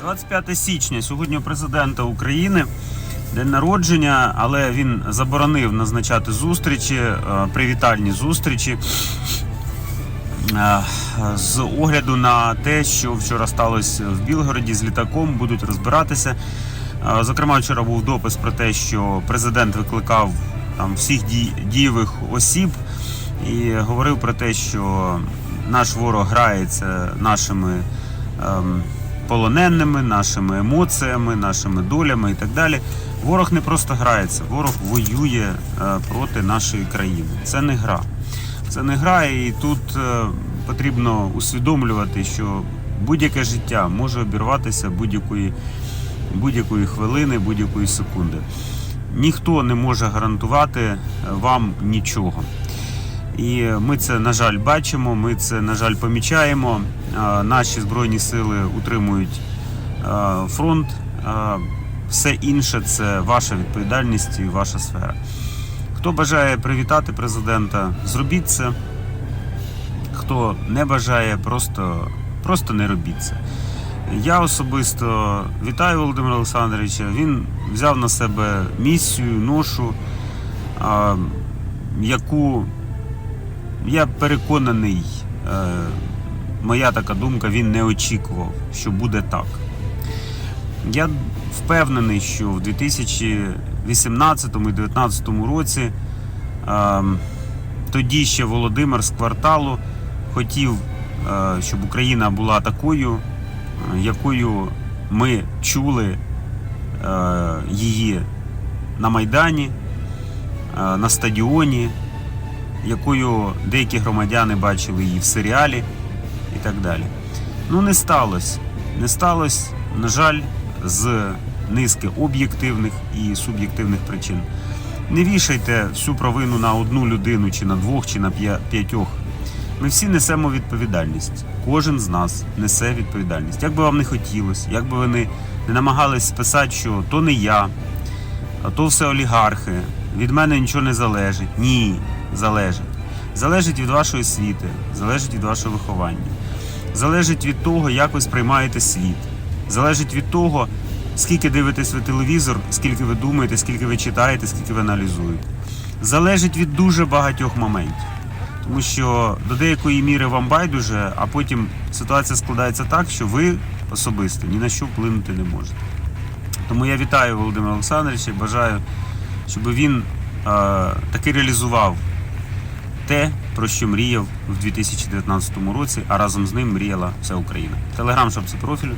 25 січня сьогодні президента України день народження, але він заборонив назначати зустрічі, е, привітальні зустрічі. Е, З огляду на те, що вчора сталося в Білгороді з літаком, будуть розбиратися. Е, Зокрема, вчора був допис про те, що президент викликав там всіх дієвих осіб і говорив про те, що наш ворог грається нашими ем, полоненими, нашими емоціями, нашими долями і так далі. Ворог не просто грається, ворог воює е, проти нашої країни. Це не гра. Це не гра, і тут е, потрібно усвідомлювати, що будь-яке життя може обірватися будь-якої, будь-якої хвилини, будь-якої секунди. Ніхто не може гарантувати е, вам нічого. І ми це, на жаль, бачимо, ми це, на жаль, помічаємо. Е, Наші збройні сили утримують е, фронт. Е, Все інше це ваша відповідальність і ваша сфера. Хто бажає привітати президента, зробіть це. Хто не бажає, просто, просто не робіть це. Я особисто вітаю Володимира Олександровича. Він взяв на себе місію, ношу, яку я переконаний, е, моя така думка, він не очікував, що буде так. Я впевнений, що в 2018 і 2019 році е, тоді ще Володимир з кварталу хотів, е, щоб Україна була такою, е, якою ми чули її на Майдані, на стадіоні, якою деякі громадяни бачили її в серіалі і так далі. Ну, не сталося. Не сталося, на жаль, з низки об'єктивних і суб'єктивних причин. Не вішайте всю провину на одну людину, чи на двох, чи на п'ятьох. Ми всі несемо відповідальність. Кожен з нас несе відповідальність. Як би вам не хотілося, як би ви не, намагались списати, що то не я, а то все олігархи, від мене нічого не залежить. Ні, залежить. Залежить від вашої освіти, залежить від вашого виховання, залежить від того, як ви сприймаєте світ, залежить від того, скільки дивитесь ви телевізор, скільки ви думаєте, скільки ви читаєте, скільки ви аналізуєте. Залежить від дуже багатьох моментів. Тому що до деякої міри вам байдуже, а потім ситуація складається так, що ви особисто ні на що вплинути не можете. Тому я вітаю Володимира Олександровича і бажаю, щоб він е, таки реалізував те, про що мріяв в 2019 році, а разом з ним мріяла вся Україна. Телеграм, щоб це профілю